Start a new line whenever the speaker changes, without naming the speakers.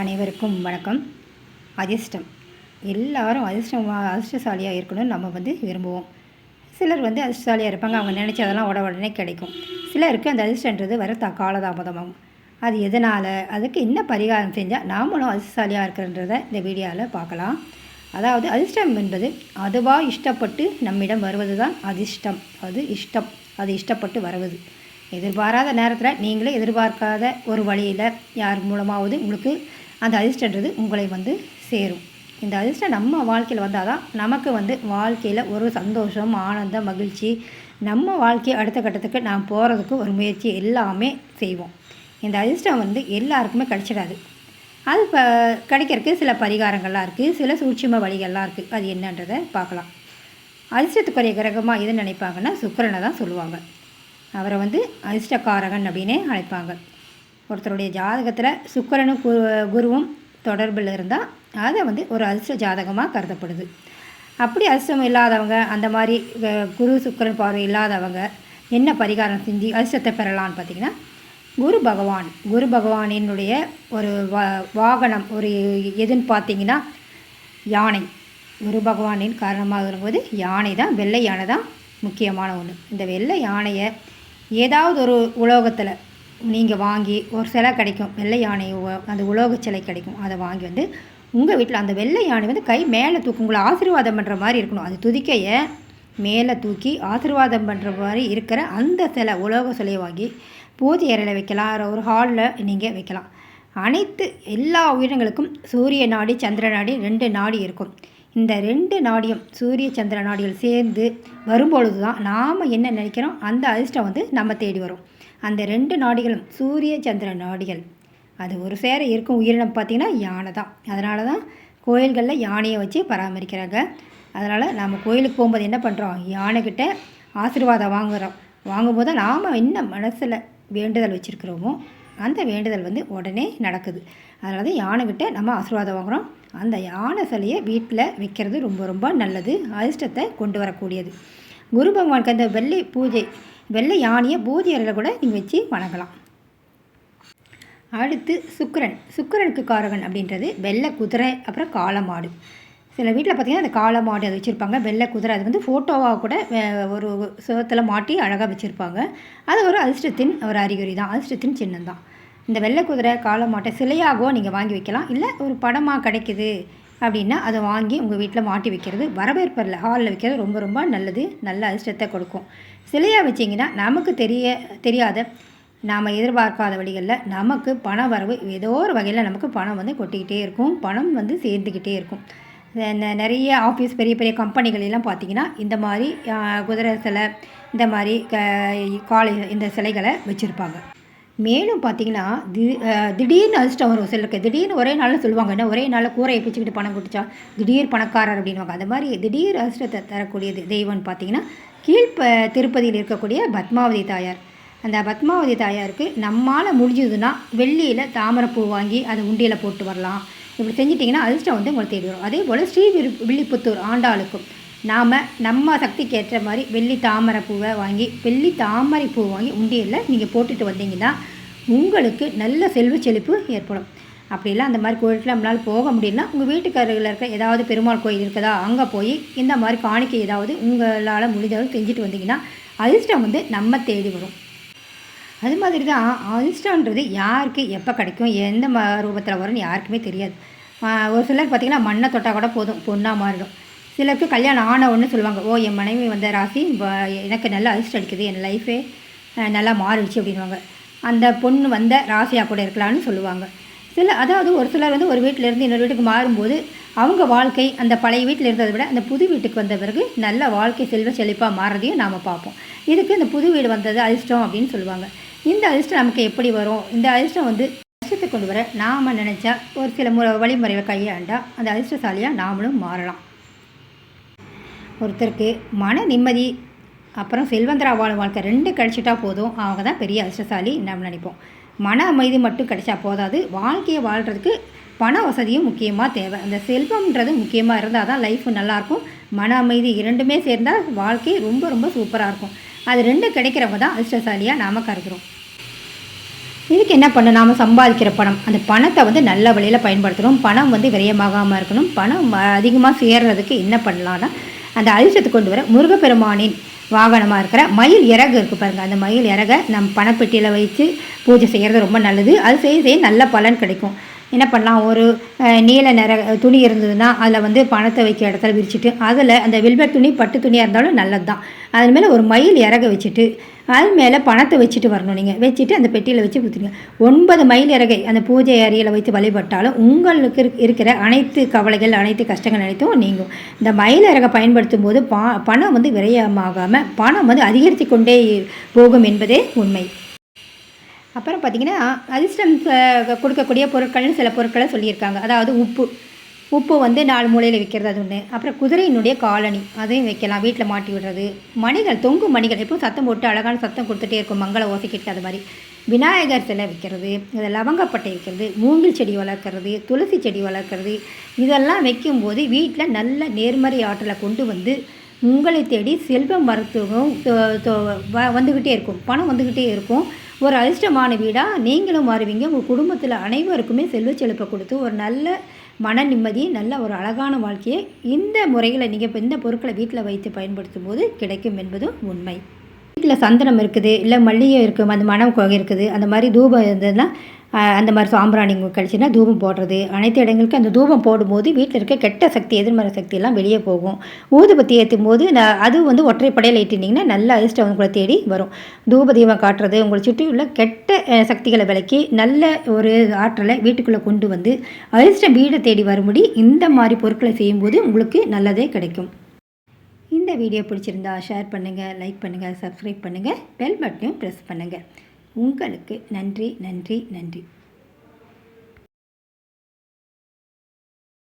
அனைவருக்கும் வணக்கம். அதிர்ஷ்டம். எல்லாரும் அதிர்ஷ்டம் அதிர்ஷ்டசாலியாக இருக்கணும்னு நம்ம வந்து விரும்புவோம். சிலர் வந்து அதிர்ஷ்டசாலியாக இருப்பாங்க. அவங்க நினச்சதெல்லாம் உட உடனே கிடைக்கும். சிலருக்கு அந்த அதிர்ஷ்டன்றது வர த காலதாமதமாகும். அது எதனால்? அதுக்கு என்ன பரிகாரம் செஞ்சால் நாமளும் அதிர்ஷ்டசாலியாக இருக்கிறன்றத இந்த வீடியோவில் பார்க்கலாம். அதாவது அதிர்ஷ்டம் என்பது அதுவாக இஷ்டப்பட்டு நம்மிடம் வருவது தான் அதிர்ஷ்டம். அது இஷ்டம். அது இஷ்டப்பட்டு வருவது. எதிர்பாராத நேரத்தில் நீங்களே எதிர்பார்க்காத ஒரு வழியில் யார் மூலமாவது உங்களுக்கு அந்த அதிர்ஷ்டன்றது உங்களை வந்து சேரும். இந்த அதிர்ஷ்டம் நம்ம வாழ்க்கையில் வந்தால் தான் நமக்கு வந்து வாழ்க்கையில் ஒரு சந்தோஷம் ஆனந்தம் மகிழ்ச்சி நம்ம வாழ்க்கையை அடுத்த கட்டத்துக்கு நாம் போகிறதுக்கு ஒரு முயற்சி எல்லாமே செய்வோம். இந்த அதிர்ஷ்டம் வந்து எல்லாருக்குமே கிடைச்சிடாது. அது இப்போ கிடைக்கிறதுக்கு சில பரிகாரங்கள்லாம் இருக்குது சில சூட்சும வழிகள்லாம் இருக்குது அது என்னன்றதை பார்க்கலாம். அதிர்ஷ்டத்துக்குரிய கிரகமாக எது நினைப்பாங்கன்னா சுக்கிரனை தான் சொல்லுவாங்க. அவரை வந்து அதிர்ஷ்டக்காரகன் அப்படின்னே அழைப்பாங்க. ஒருத்தருடைய ஜாதகத்தில் சுக்கரனும் கு குருவும் தொடர்பில் இருந்தால் அதை வந்து ஒரு அதிர்ஷ்ட ஜாதகமாக கருதப்படுது. அப்படி அதிர்ஷ்டம் இல்லாதவங்க அந்த மாதிரி குரு சுக்கிரன் பார்வை இல்லாதவங்க என்ன பரிகாரம் செஞ்சு அதிர்ஷ்டத்தை பெறலான்னு பார்த்தீங்கன்னா குரு பகவான் குரு பகவானினுடைய ஒரு வா வாகனம் ஒரு எதுன்னு பார்த்தீங்கன்னா யானை. குரு பகவானின் காரணமாக இருக்கும்போது யானை தான் வெள்ளை யானை தான் முக்கியமான ஒன்று இந்த வெள்ளை யானையை ஏதாவது ஒரு உலோகத்தில் நீங்கள் வாங்கி ஒரு சிலை கிடைக்கும் வெள்ளை யானை அந்த உலோக சிலை கிடைக்கும். அதை வாங்கி வந்து உங்கள் வீட்டில் அந்த வெள்ளை யானை வந்து கை மேலே தூக்கும் உங்களை ஆசீர்வாதம் பண்ணுற மாதிரி இருக்கணும். அது துதிக்கையை மேலே தூக்கி ஆசீர்வாதம் பண்ணுற மாதிரி இருக்கிற அந்த சிலை உலோக சிலையை வாங்கி பூஜை அறையில் வைக்கலாம். ஒரு ஹாலில் நீங்கள் வைக்கலாம். அனைத்து எல்லா உயிரினங்களுக்கும் சூரிய நாடி சந்திர நாடி ரெண்டு நாடி இருக்கும். இந்த ரெண்டு நாடியும் சூரிய சந்திர நாடிகள் சேர்ந்து வரும்பொழுது தான் நாம் என்ன நினைக்கிறோம்? அந்த அதிர்ஷ்டம் வந்து நம்ம தேடி வரும். அந்த ரெண்டு நாடிகளும் சூரிய சந்திர நாடிகள். அது ஒரு சேர இருக்கும் உயிரினம் பார்த்திங்கன்னா யானை தான். அதனால தான் கோயில்களில் யானையை வச்சு பராமரிக்கிறாங்க. அதனால் நம்ம கோயிலுக்கு போகும்போது என்ன பண்ணுறோம் யானைக்கிட்ட ஆசீர்வாதம் வாங்குகிறோம் வாங்கும்போது நாம் என்ன மனசில் வேண்டுதல் வச்சுருக்கிறோமோ அந்த வேண்டுதல் வந்து உடனே நடக்குது. அதனால தான் யானைக்கிட்ட நம்ம ஆசீர்வாதம் வாங்குகிறோம் அந்த யானை சிலையை வீட்டில் வைக்கிறது ரொம்ப ரொம்ப நல்லது அதிர்ஷ்டத்தை கொண்டு வரக்கூடியது. குரு பகவானுக்கு அந்த வெள்ளி பூஜை வெள்ளை யானையை பூஜை அறையில் கூட நீங்கள் வச்சு வணங்கலாம். அடுத்து சுக்கிரன். சுக்கிரனுக்கு காரகன் அப்படின்றது வெள்ளை குதிரை அப்புறம் காளை மாடு. சில வீட்டில் பார்த்திங்கன்னா அந்த காளை மாடு அதை வச்சுருப்பாங்க. வெள்ளை குதிரை அது வந்து ஃபோட்டோவாக கூட வே- ஒரு சுகத்தில் மாட்டி அழகாக வச்சுருப்பாங்க. அது ஒரு அதிர்ஷ்டத்தின் ஒரு அறிகுறி தான். அதிர்ஷ்டத்தின் சின்னம் தான். இந்த வெள்ளை குதிரை காளை மாட்டை சிலையாகவோ நீங்கள் வாங்கி வைக்கலாம். இல்லை ஒரு படமாக கிடைக்குது. அப்படின்னா அதை வாங்கி உங்கள் வீட்டில் மாட்டி வைக்கிறது வரவேற்பரில் ஹாலில் வைக்கிறது ரொம்ப ரொம்ப நல்லது நல்ல அதிர்ஷ்டத்தை கொடுக்கும். சிலையாக வச்சிங்கன்னா நமக்கு தெரிய தெரியாத நாம் எதிர்பார்க்காத வழிகளில் நமக்கு பண வரவு ஏதோ ஒரு வகையில் நமக்கு பணம் வந்து கொட்டிக்கிட்டே இருக்கும் பணம் வந்து சேர்ந்துக்கிட்டே இருக்கும். நிறைய ஆஃபீஸ் பெரிய பெரிய கம்பெனிகள் எல்லாம் பார்த்தீங்கன்னா இந்த மாதிரி குதிரை சிலை இந்த மாதிரி காலை காளை இந்த சிலைகளை வச்சுருப்பாங்க. மேலும் பார்த்தீங்கன்னா தி திடீர்னு அதிர்ஷ்டம் வரும். சிலருக்கு திடீர்னு ஒரே நாளில் சொல்லுவாங்க என்ன ஒரே நாளில் கூரையை பிச்சுக்கிட்டு பணம் கொடுத்தா திடீர் பணக்காரர் அப்படின்வாங்க அந்த மாதிரி திடீர் அதிர்ஷ்டத்தை தரக்கூடியது தெய்வம்னு பார்த்தீங்கன்னா கீழ்ப்ப திருப்பதியில் இருக்கக்கூடிய பத்மாவதி தாயார். அந்த பத்மாவதி தாயாருக்கு நம்மால் முடிஞ்சதுன்னா வெள்ளியில் தாமரைப்பூ வாங்கி அதை உண்டியில் போட்டு வரலாம். இப்படி செஞ்சிட்டிங்கன்னா அதிர்ஷ்டம் வந்து உங்களை தேடி வரும். அதே போல் ஸ்ரீ விரு- வில்லிபுத்தூர் ஆண்டாளுக்கும் நாம் நம்ம சக்திக்கு ஏற்ற மாதிரி வெள்ளி தாமரை பூவை வாங்கி வெள்ளி தாமரை பூ வாங்கி உண்டியலில் நீங்கள் போட்டுட்டு வந்தீங்கன்னா உங்களுக்கு நல்ல செல்வ செழிப்பு ஏற்படும். அப்படிலாம் அந்த மாதிரி கோயிலுக்கு நம்மளால் போக முடியலனா உங்கள் வீட்டுக்காரர்களில் இருக்க ஏதாவது பெருமாள் கோயில் இருக்குதா அங்கே போய் இந்த மாதிரி காணிக்கை ஏதாவது உங்களால் முடிஞ்சளவு செஞ்சுட்டு வந்தீங்கன்னா அதிர்ஷ்டம் வந்து நம்ம தேடி வரும். அது மாதிரி தான் அதிர்ஷ்டன்றது யாருக்கு எப்போ கிடைக்கும் எந்த ம ரூபத்தில் வரும்னு யாருக்குமே தெரியாது. ஒரு சிலர் பார்த்திங்கன்னா மண்ணை தொட்டால் கூட போதும் பொண்ணாக மாறிடும். சிலருக்கு கல்யாணம் ஆன ஒன்று சொல்லுவாங்க ஓ என் மனைவி வந்த ராசி எனக்கு நல்லா அதிர்ஷ்டம் அடிக்குது என் லைஃபே நல்லா மாறிடுச்சு அப்படின்வாங்க அந்த பொண்ணு வந்த ராசியாக கூட இருக்கலாம்னு சொல்லுவாங்க. சில அதாவது ஒரு சிலர் வந்து ஒரு வீட்டில் இருந்து இன்னொரு வீட்டுக்கு மாறும்போது அவங்க வாழ்க்கை அந்த பழைய வீட்டில் இருந்ததை விட அந்த புது வீட்டுக்கு வந்த பிறகு நல்ல வாழ்க்கை செல்வ செழிப்பாக மாறுறதையும் நாம் பார்ப்போம். இதுக்கு இந்த புது வீடு வந்தது அதிர்ஷ்டம் அப்படின்னு சொல்லுவாங்க. இந்த அதிர்ஷ்டம் நமக்கு எப்படி வரும்? இந்த அதிர்ஷ்டம் வந்து அதிர்ஷ்டத்தை கொண்டு வர நாம் நினச்சா ஒரு சில முறை வழிமுறைகளை கையாண்டா அந்த அதிர்ஷ்டசாலியாக நாமளும் மாறலாம். ஒருத்தருக்கு மன நிம்மதி அப்புறம் செல்வந்தரா வாழும் வாழ்க்கை ரெண்டு கிடைச்சிட்டா போதும். அவங்க தான் பெரிய அதிர்ஷ்டசாலி நம்ம நினைப்போம். மன அமைதி மட்டும் கிடைச்சா போதாது. வாழ்க்கையை வாழ்கிறதுக்கு பண வசதியும் முக்கியமாக தேவை. அந்த செல்வம்ன்றது முக்கியமாக இருந்தால் தான் லைஃப் நல்லாயிருக்கும் மன அமைதி இரண்டுமே சேர்ந்தால் வாழ்க்கை ரொம்ப ரொம்ப சூப்பராக இருக்கும். அது ரெண்டும் கிடைக்கிறவங்க தான் அதிர்ஷ்டசாலியாக நாம் கருதுகிறோம் இதுக்கு என்ன பண்ண நாம் சம்பாதிக்கிற பணம். அந்த பணத்தை வந்து நல்ல வழியில் பயன்படுத்தணும். பணம் வந்து விரயமாகாமல் இருக்கணும். பணம் அதிகமாக சேர்றதுக்கு என்ன பண்ணலான்னா அந்த அதிர்ஷ்டத்தை கொண்டு வர முருகப்பெருமானின் வாகனமாக இருக்கிற மயில் இறகு இருக்குது பாருங்கள் அந்த மயில் இறகை நம்ம பணப்பெட்டியில் வைத்து பூஜை செய்கிறது ரொம்ப நல்லது. அது செய்ய செய்ய நல்ல பலன் கிடைக்கும். என்ன பண்ணலாம்? ஒரு நீல நிற துணி இருந்ததுன்னா அதில் வந்து பணத்தை வைக்கிற இடத்துல விரிச்சிட்டு அதில் அந்த வெல்வெட் துணி பட்டு துணியாக இருந்தாலும் நல்லது தான் அது மேலே ஒரு மயில் இறக வச்சுட்டு அது மேலே பணத்தை வச்சுட்டு வரணும் நீங்கள் வச்சுட்டு அந்த பெட்டியில் வச்சு கொடுத்துருங்க ஒன்பது மயில் இறகை அந்த பூஜை அறையில் வைத்து வழிபட்டாலும் உங்களுக்கு இருக்கிற அனைத்து கவலைகள் அனைத்து கஷ்டங்கள் அனைத்தும் நீங்கும். இந்த மயில் இறகை பயன்படுத்தும் போது பா பணம் வந்து விரயமாகாமல் பணம் வந்து அதிகரித்து கொண்டே போகும் என்பதே உண்மை. அப்புறம் பார்த்தீங்கன்னா அதிர்ஷ்டம் கொடுக்கக்கூடிய பொருட்கள்னு சில பொருட்களை சொல்லியிருக்காங்க. அதாவது உப்பு. உப்பு வந்து நாலு மூலையில் வைக்கிறது அது ஒன்று அப்புறம் குதிரையினுடைய காலணி அதையும் வைக்கலாம். வீட்டில் மாட்டி விடுறது. மணிகள் தொங்கு மணிகள். எப்பவும் சத்தம் போட்டு அழகான சத்தம் கொடுத்துட்டே இருக்கும். மங்கள ஓசைக்கிட்டு அது மாதிரி. விநாயகர் சிலை வைக்கிறது இது லவங்கப்பட்டை வைக்கிறது மூங்கில் செடி வளர்க்குறது துளசி செடி வளர்க்குறது. இதெல்லாம் வைக்கும்போது வீட்டில் நல்ல நேர்மறை ஆற்றலை கொண்டு வந்து உங்களை தேடி செல்வம் மருத்துவம் வந்துக்கிட்டே இருக்கும். பணம் வந்துக்கிட்டே இருக்கும். ஒரு அதிர்ஷ்டமான வீடாக நீங்களும் மாறுவீங்க. உங்கள் குடும்பத்தில் அனைவருக்குமே செல்வ செழிப்பை கொடுத்து ஒரு நல்ல மன நிம்மதி நல்ல ஒரு அழகான வாழ்க்கையை இந்த முறையில் நீங்கள் இப்போ இந்த பொருட்களை வீட்டில் வைத்து பயன்படுத்தும் போது கிடைக்கும் என்பதும் உண்மை. வீட்டில் சந்தனம் இருக்குது இல்லை மல்லிகை இருக்குது அந்த மணம் குகை இருக்குது அந்த மாதிரி தூபம் இருந்ததுன்னா அந்த மாதிரி சாம்பிராணி கழிச்சுன்னா தூபம் போடுறது. அனைத்து இடங்களுக்கும் அந்த தூபம் போடும்போது வீட்டில் இருக்க கெட்ட சக்தி எதிர்மறை சக்தியெல்லாம் வெளியே போகும். ஊதுபத்தி ஏற்றும் போது நான் அது வந்து ஒற்றைப்படையில் ஏற்றினீங்கன்னா நல்ல அதிர்ஷ்டம் உங்களை தேடி வரும். தூப தீபம் காட்டுறது உங்களை சுற்றி உள்ள கெட்ட சக்திகளை விலக்கி நல்ல ஒரு ஆற்றலை வீட்டுக்குள்ளே கொண்டு வந்து அதிர்ஷ்டம் வீடை தேடி வரும்படி இந்த மாதிரி பொருட்களை செய்யும்போது உங்களுக்கு நல்லதே கிடைக்கும். இந்த வீடியோ பிடிச்சிருந்தா ஷேர் பண்ணுங்கள் லைக் பண்ணுங்கள் சப்ஸ்கிரைப் பண்ணுங்கள் பெல் பட்டனையும் ப்ரெஸ் பண்ணுங்கள் உங்களுக்கு நன்றி நன்றி நன்றி.